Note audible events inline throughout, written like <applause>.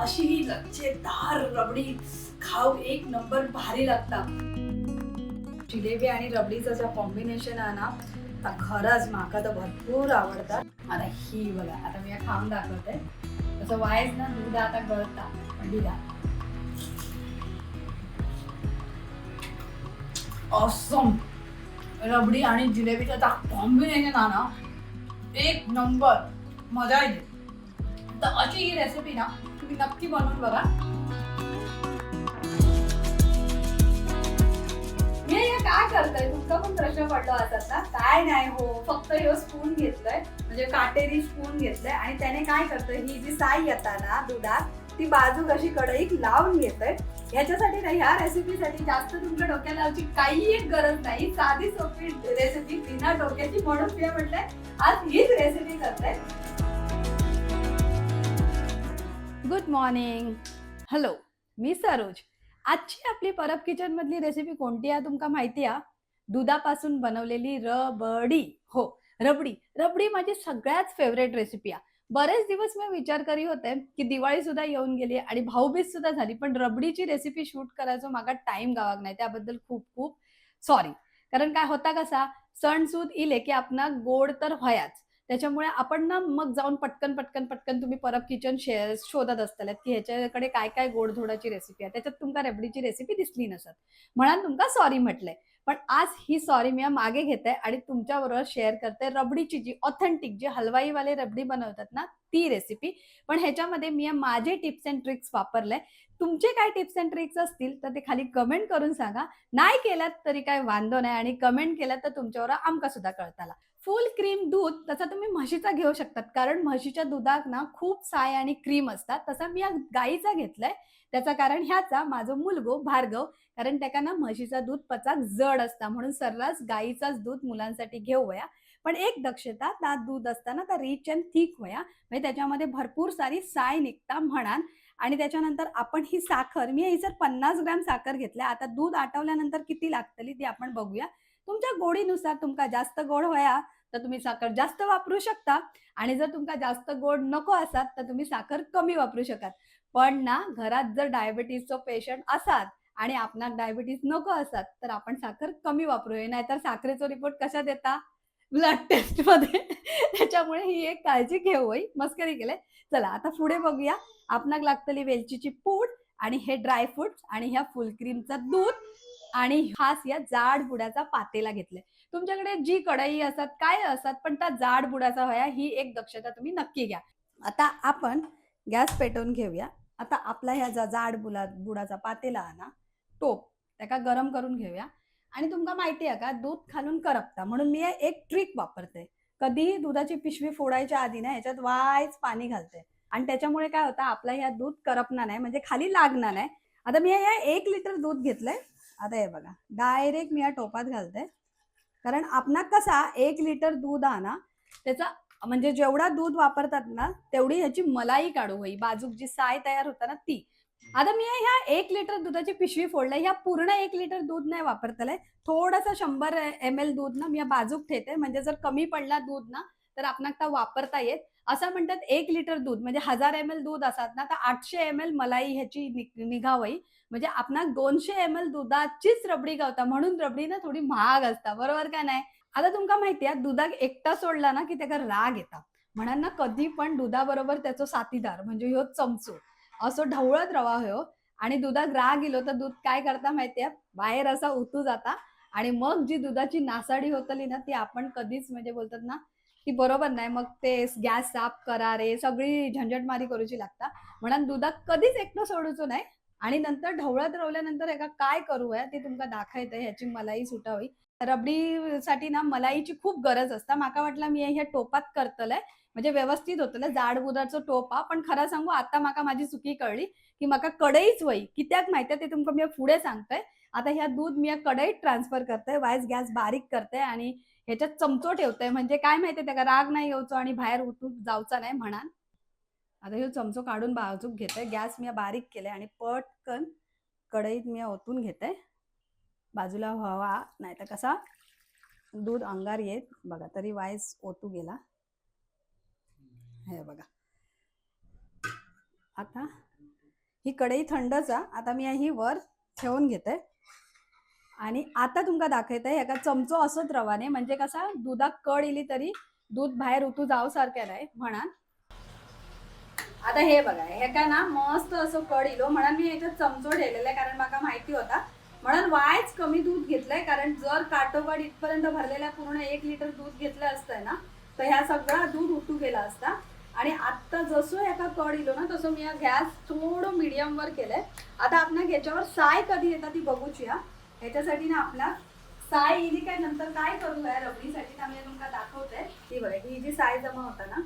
अशी ही लच्छेदार रबडी खाऊ एक नंबर भारी लागतात. जिलेबी आणि रबडीचं जे कॉम्बिनेशन आहे ना तर खरंच माका तर भरपूर आवडतात. मला ही बघा आता मी खाऊन दाखवते. तसं वायच ना दूध आता गळता. पण दिला ऑसम रबडी आणि जिलेबीचं कॉम्बिनेशन आहे ना एक नंबर. मजा येते. तर अशी ही रेसिपी ना तुम्ही नक्की बनवून बघा. हे हे काय करताय? तुमचा पण प्रश्न पडला असत काय नाही हो फक्त हे स्पून घेतलंय. म्हणजे काटेरी स्पून घेतलंय. आणि त्याने काय करतोय? ही जी साई येतात ना दुधात ती बाजू कशी कडईक लावून घेतोय. ह्याच्यासाठी नाही ह्या रेसिपीसाठी जास्त तुमच्या डोक्याला लावची काही एक गरज नाही. साधी सोपी रेसिपी बिना डोक्याची म्हणून म्हटलंय. आज हीच रेसिपी करते गुड मॉर्निंग हॅलो मी सरोज. आजची आपली परब किचन मधली रेसिपी कोणती आहे तुमका माहिती आहे? दुधापासून बनवलेली रबडी. हो रबडी. रबडी माझी सगळ्यात फेवरेट रेसिपी आहे. बरेच दिवस मी विचार करी होते की दिवाळी सुद्धा येऊन गेली आणि भाऊबीज सुद्धा झाली पण रबडीची रेसिपी शूट करायचो मागा टाइम गावाक नाही. त्याबद्दल खूप खूप सॉरी कारण काय होता कसा? सण सूद इले की आपणा गोड तर व्हायाच. त्याच्यामुळे आपण ना मग जाऊन पटकन पटकन पटकन तुम्ही परब किचन शेअर शोधत असताल की ह्याच्याकडे काय काय गोडधोडाची रेसिपी आहे. त्याच्यात तुमका रबडीची रेसिपी दिसली नसत. म्हणून तुमका सॉरी म्हटलंय. पण आज ही सॉरी मी मागे घेते आणि तुमच्याबरोबर शेअर करते रबडीची जी ऑथेंटिक जी हलवाईवाले रबडी बनवतात ना ती रेसिपी पण ह्याच्यामध्ये मी माझे टिप्स अँड ट्रिक्स वापरले तुमचे काय टिप्स अँड ट्रिक्स असतील तर ते खाली कमेंट करून सांगा. नाही केलात तरी काय वांदो नाही आणि कमेंट केलात तर तुमच्यावर आमका सुद्धा कळताला. फुल क्रीम दूध तसा तुम्ही म्हशीचा घेऊ शकतात. कारण म्हशीच्या दुधात ना खूप साय आणि क्रीम असतात. तसा मी या गाईचा घेतलाय. त्याचं कारण ह्याचा माझं मुलगो भार्गव कारण त्याका ना म्हशीचा दूध पचाक जड असता. म्हणून सर्रास गाईचाच दूध मुलांसाठी घेऊया पण एक दक्षता त्यात दूध असताना त्या रिच अँड थिक होया म्हणजे त्याच्यामध्ये भरपूर सारी साय निघता म्हणान. आणि त्याच्यानंतर आपण ही साखर मी ही जर पन्नास ग्रॅम साखर घेतल्या आता दूध आटवल्यानंतर किती लागतली ती आपण बघूया. तुमच्या गोडीनुसार तुमका जास्त गोड होया तर तुम्ही साखर जास्त वापरू शकता. आणि जर तुमका जास्त गोड नको असात तर तुम्ही साखर कमी वापरू शकाल पण ना घरात जर डायबिटीसचं पेशंट असात आणि आपणाक डायबिटीस नको असत तर आपण साखर कमी वापरूया. नाहीतर साखरेचा रिपोर्ट कशा देता? ब्लड टेस्टमध्ये <laughs> त्याच्यामुळे ही एक काळजी घेऊ होई. मस्करी केले. चला आता पुढे बघूया. आपणाक लागतली वेलचीची पूड आणि हे ड्राय फ्रुट्स आणि ह्या फुल क्रीमचा दूध. आणि खास या जाड बुडाचा पातेला घेतलाय. तुमच्याकडे जी कढई असतात काय असतात पण त्या जाड बुडाचा व्हाया ही एक दक्षता तुम्ही नक्की घ्या. आता आपण गॅस पेटवून घेऊया. आता आपला ह्या जा जाड बुला बुडाचा पातेला आहे ना टोप त्याका गरम करून घेऊया. आणि तुमका माहिती आहे का दूध खालून करपता. म्हणून मी एक ट्रिक वापरते. कधीही दुधाची पिशवी फोडायच्या आधी ना ह्याच्यात वायच पाणी घालते. आणि त्याच्यामुळे काय होतं आपला ह्या दूध करपणार नाही म्हणजे खाली लागणार नाही. आता मी ह्या एक लिटर दूध घेतलंय. आता हे बघा. डायरेक्ट मी या टोपात घालते. कारण आपणा कसा एक लिटर दूध आणा त्याचा म्हणजे जेवढा दूध वापरतात ना तेवढी ह्याची मलाई काढू होई. बाजूक जी साय तयार होता ना ती. आता मी ह्या एक लिटर दुधाची पिशवी फोडलाय. ह्या पूर्ण एक लिटर दूध नाही वापरतलंय. थोडंसं शंभर एम एल दूध ना मी या बाजूक ठेवते. म्हणजे जर कमी पडला दूध ना तर आपण वापरता येत. असं म्हणतात एक लिटर दूध म्हणजे हजार एम एल दूध असतात ना तर आठशे एम एल मलाई ह्याची निघावई. म्हणजे आपणा दोनशे एम एल दुधाचीच रबडी गावता म्हणून रबडी ना थोडी महाग असता. बरोबर का नाही? आता तुमका माहिती आहे दुधाक एकटा सोडला ना की त्याचा राग येता. म्हणून ना कधी पण दुधाबरोबर त्याचो साथीदार म्हणजे ह्यो चमचो. असं ढवळत रवा हो आणि दुधात राग गेलो तर दूध काय करता माहितीये बाहेर असा उतू जाता. आणि मग जी दुधाची नासाडी होतली ना ती आपण कधीच म्हणजे बोलतात ना ती बरोबर नाही मग ते गॅस साफ करा रे सगळी झंझटमारी करूची लागता. म्हणून दुधात कधीच एकटं सोडूचो नाही आणि नंतर ढवळत रवल्यानंतर एका काय करू आहे ते तुमका दाखयतंय ह्याची मलाई सुटावी. रबडीसाठी ना मलाईची खूप गरज असता. माका वाटलं मी ह्या टोपात करतलंय म्हणजे व्यवस्थित होतलं जाड बुदाचं टोप हा पण खरं सांगू आता माका माझी चुकी कळली की माका कडईच वय कित्याक माहितीये ते तुमका मी पुढे सांगतोय. आता ह्या दूध मी या कढईत ट्रान्सफर करते वायस गॅस बारीक करते आणि ह्याच्यात चमचो ठेवतोय म्हणजे काय माहितीये त्याला राग नाही येऊचो आणि बाहेर उठून जाऊचा नाही म्हणा आता ह्यो चमचो काढून बाजूक घेते. गॅस मी बारीक केलाय आणि पटकन कढईत मी ओतून घेते. बाजूला व्हावा नाही तर कसा दूध अंगार येत. बघा तरी वायस ओतू गेला. हे बघा. आता ही कढई थंडच आता मी ही वर ठेवून घेते. आणि आता तुमका दाखवते एका चमचो असोच रवाने म्हणजे कसा दुधाक कड इली तरी दूध बाहेर उतू जाऊ सारख्या नाही म्हणान. आता हे बघा हे ना मस्त असं कड इलो म्हणून मी याच्यात चमचो ठेवलेला आहे कारण मला माहिती होता. म्हणून वायच कमी दूध घेतलंय कारण जर काटोकाट इथपर्यंत भरलेल्या पूर्ण एक लिटर दूध घेतलं असतंय ना तर ह्या सगळा दूध उठू गेला असता. आणि आत्ता जसं एका कड इलो ना तसं मी गॅस थोडं मिडियमवर वर केलंय. आता आपण ह्याच्यावर साय कधी येतात ती बघूची हा. ह्याच्यासाठी ना आपला साय इली काय नंतर काय करू आहे रबडीसाठी ना मी तुमका दाखवते. ही बघा ही जी साय जमा होता ना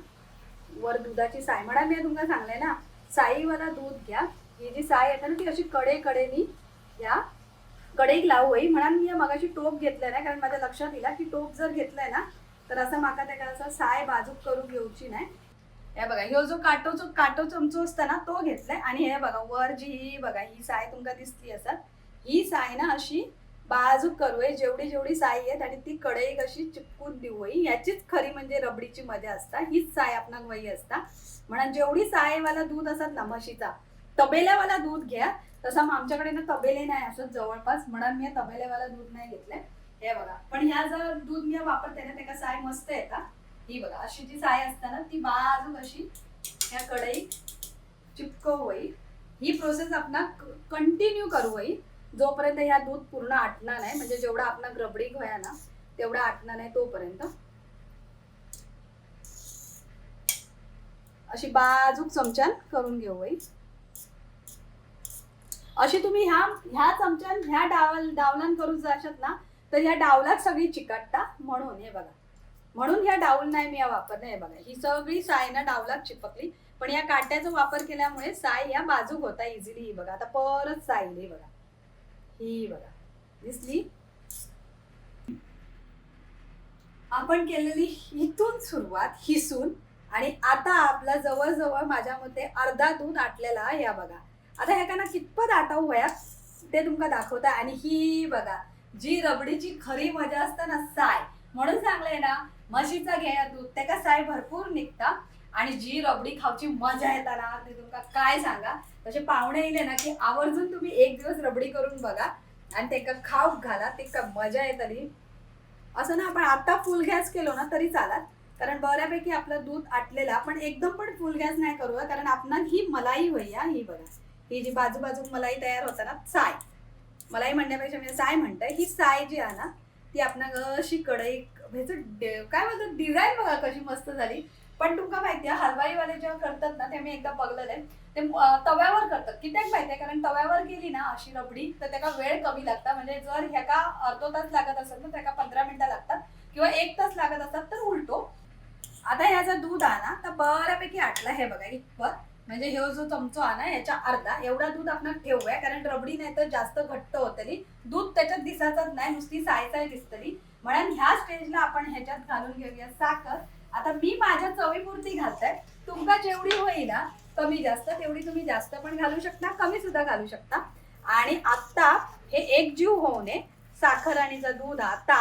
वर दुधाची साय. म्हणा मी तुमका सांगले ना साईवाला दूध घ्या. ही जी साय येते ना ती अशी कडे कडेनी या कडेक लावू होई म्हणून मी मगाशी टोप घेतलं नाही कारण माझ्या लक्षात येईल की टोप जर घेतलंय ना तर असं माका त्या असं साय बाजूक करून घेऊची नाही. हे बघा ह्यो जो काटोचो काटो चमचो असता ना तो घेतलाय. आणि हे बघा वर जी ही बघा ही साय तुमका दिसती असत. ही आहे ना अशी बाजूक करूये जेवढी जेवढी साय आहेत आणि ती कढई कशी चिपकून देऊ होई याचीच खरी म्हणजे रबडीची मजा असता हीच साय आपणाक वही असता. म्हणा जेवढी सायवाला दूध असत ना म्हशीचा तबेल्यावाला दूध घ्या. तसं आमच्याकडे ना तबेले नाही असत जवळपास. म्हणून मी तबेल्यावाला दूध नाही घेतलंय. हे बघा. पण ह्या जर दूध मी वापरते ना त्या साय मस्त येता ही बघा अशी जी साय असते ना ती बाजू अशी ह्या कढई चिपकव होई ही प्रोसेस आपण कंटिन्यू करू होईल जोपर्यंत ह्या दूध पूर्ण आटणार नाही म्हणजे जेवढा आपण रबडी घ्या ना तेवढा आटणार नाही तोपर्यंत. अशी बाजूक चमच्यान करून घेऊ बाई. अशी तुम्ही ह्या ह्या चमच्यान ह्या डावल डावलान करू जाशात ना तर ह्या डावलात सगळी चिकटता म्हणून हे बघा. म्हणून ह्या डाऊल नाही मी या वापरले हे बघा. ही सगळी साय ना डावलात चिपकली पण या काट्याचा वापर केल्यामुळे साय या बाजूक होता इझिली ही बघा. आता परत साय बघा. ही बघा. दिसली आपण केलेली इथून सुरुवात हिसून आणि आता आपला जवळजवळ माझ्या मते अर्धा दूध आटलेला या बघा. आता ह्याकांना ना कितपत आटाऊ वयात ते तुमका दाखवता आणि ही बघा जी रबडीची खरी मजा असते ना साय. म्हणून सांगलंय ना म्हशीचा घ्या दूध. त्याका साय भरपूर निघता. आणि जी रबडी खाऊची मजा येता ना ते तुमका काय सांगा? तसे पाहुणे येले ना की आवर्जून तुम्ही एक दिवस रबडी करून बघा आणि ते खाऊक घाला ते का मजा येतली असं ना आपण आता फुल गॅस केलो ना तरी चालात. कारण बऱ्यापैकी आपलं दूध आटलेला पण एकदम पण फुल गॅस नाही करूया कारण आपण ही मलाई होईया ही बघा. ही जी बाजू बाजू मलाई तयार होता ना साय. मलाई म्हणण्यापेक्षा मी साय म्हणते ही साय जी आहे ना ती आपण अशी कढई ह्याचं काय म्हणतात डिझाईन बघा कशी मस्त झाली. पण तुमका माहिती आहे हलवाईवाले जेव्हा करतात ना ते मी एकदा बघलेलं ते तव्यावर करतात. कित्याक माहिती आहे? कारण तव्यावर केली ना अशी रबडी तर त्याला वेळ कमी लागता. म्हणजे जर ह्याका अर्धो तास लागत असेल तर त्याला पंधरा मिनिटं लागतात. किंवा एक तास लागत असतात तर उलटो. आता ह्याचा दूध आणा तर बऱ्यापैकी आटला हे बघा इतपत. म्हणजे हे जो चमचो आणा याच्या अर्धा. एवढा दूध आपण ठेवूया कारण रबडी नाही तर जास्त घट्ट होतली. दूध त्याच्यात दिसायचंच नाही नुसती साय साय दिसतली. म्हणून ह्या स्टेजला आपण ह्याच्यात घालून घेऊया साखर. आता मी माझ्या चवीपुरती घालते. तुमका जेवढी होईल ना कमी जास्त तेवढी तुम्ही जास्त पण घालू शकता कमी सुद्धा घालू शकता. आणि आता हे एकजीव होऊ नये साखर आणि जर दूध आता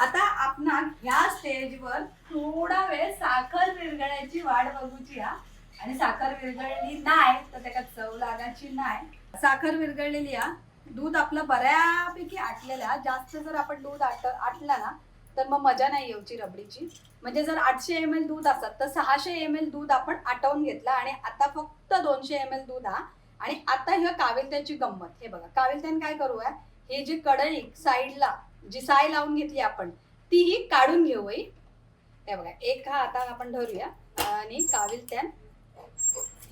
आता आपण ह्या स्टेजवर थोडा वेळ साखर विरघळायची वाट बघूची हा. आणि साखर विरघळली नाही तर त्याला चव लागायची नाही. साखर विरघळलेली हा दूध आपलं बऱ्यापैकी आटलेलं आहे. जास्त जर आपण दूध आट आटला ना तर मग मजा नाही येऊची रबडीची. म्हणजे जर आठशे एम एल दूध असत तर सहाशे एम एल दूध आपण आटवून घेतलं आणि आता फक्त दोनशे एम एल दूध हा. आणि आता ह्या काविलत्याची गंमत. हे बघा काविलत्यान काय करूया? हे जी कढई साईडला जी साय लावून घेतली आपण तीही काढून घेऊ हे बघा एक हा आता आपण धरूया. आणि काविलत्यान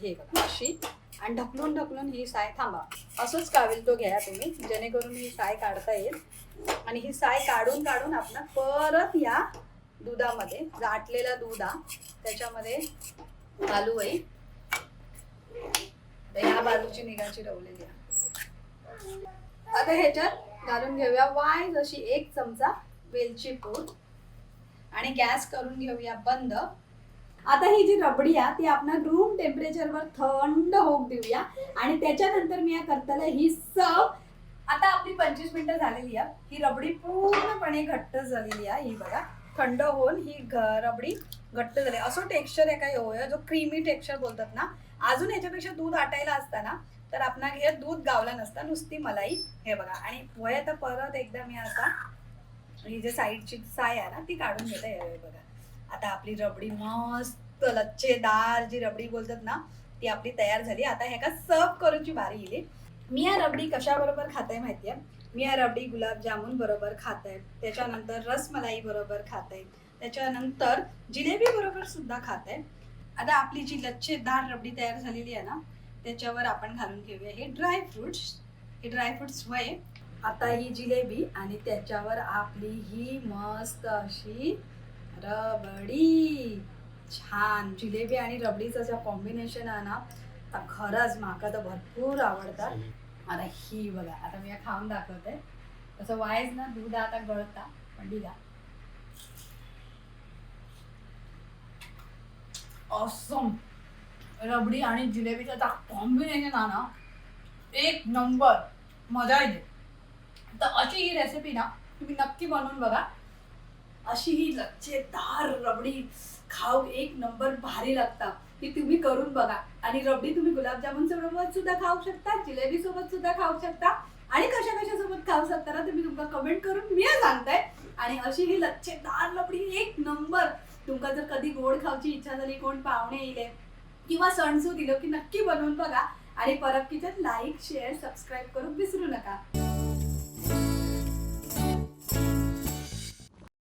हे बघा अशी. आणि ढकलून ढकलून ही साय थांबा. असंच कावेल तो घ्या तुम्ही जेणेकरून ही साय काढता येईल. आणि ही साय काढून काढून आपण परत या दुधामध्ये गाठलेला दूध हा त्याच्यामध्ये घालू आहे ह्या बाजूची निगाची रवलेली आहे. आता ह्याच्यात घालून घेऊया वाय जशी एक चमचा वेलची पूड. आणि गॅस करून घेऊया बंद. आता ही जी रबडी आहे ती आपण रूम टेम्परेचरवर थंड होऊ देऊया. आणि त्याच्यानंतर मी या करताना ही सर्व आता आपली पंचवीस मिनिटं झालेली आहे ही रबडी पूर्णपणे घट्ट झालेली आहे. ही बघा थंड होऊन ही घ- रबडी घट्ट झाली. असं टेक्स्चर आहे काय होय जो क्रीमी टेक्स्चर बोलतात ना. अजून याच्यापेक्षा दूध आटायला असताना तर आपण हे दूध गावला नसता नुसती मलाई. हे बघा आणि वय आता परत एकदा मी आता ही जे साईडची साय आहे ना ती काढून घेते. हे बघा. आता आपली रबडी मस्त लच्छेदार जी रबडी बोलतात ना ती आपली तयार झाली. आता ह्या का सर्व करूची बारी येईल मी या रबडी कशाबरोबर खाते माहितीये? मी या रबडी गुलाबजामुन बरोबर खाते त्याच्यानंतर रसमलाई बरोबर खाते त्याच्यानंतर जिलेबी बरोबर सुद्धा खात आहे आता आपली जी लच्छेदार रबडी तयार झालेली आहे ना त्याच्यावर आपण घालून घेऊया हे ड्राय फ्रुट्स हे ड्राय फ्रुट्स वय. आता ही जिलेबी आणि त्याच्यावर आपली ही मस्त अशी रबडी. छान. जिलेबी आणि रबडीचं जे कॉम्बिनेशन आहे ना आता खरंच माका तर भरपूर आवडतात. आता ही बघा आता मी या खाऊन दाखवते. तसं वायच ना दूध आता गळता पण आहे ऑसम रबडी आणि जिलेबीचं कॉम्बिनेशन आहे ना एक नंबर मजा येते. तर अशी ही रेसिपी ना तुम्ही नक्की बनवून बघा. अशी ही लच्छेदार रबडी खाऊ एक नंबर भारी लागता ती तुम्ही करून बघा. आणि रबडी तुम्ही गुलाबजामुन सोबत सुद्धा खाऊ शकता जिलेबी सोबत सुद्धा खाऊ शकता. आणि कशा कशा सोबत खाऊ शकता ना तुम्ही तुमका कमेंट करून मी सांगताय आणि अशी ही लच्छेदार रबडी एक नंबर. तुमका जर कधी गोड खाऊची इच्छा झाली कोण पाहुणे येईले किंवा सणसू दिलं की नक्की बनवून बघा. आणि परत किचन लाईक शेअर सबस्क्राईब करून विसरू नका.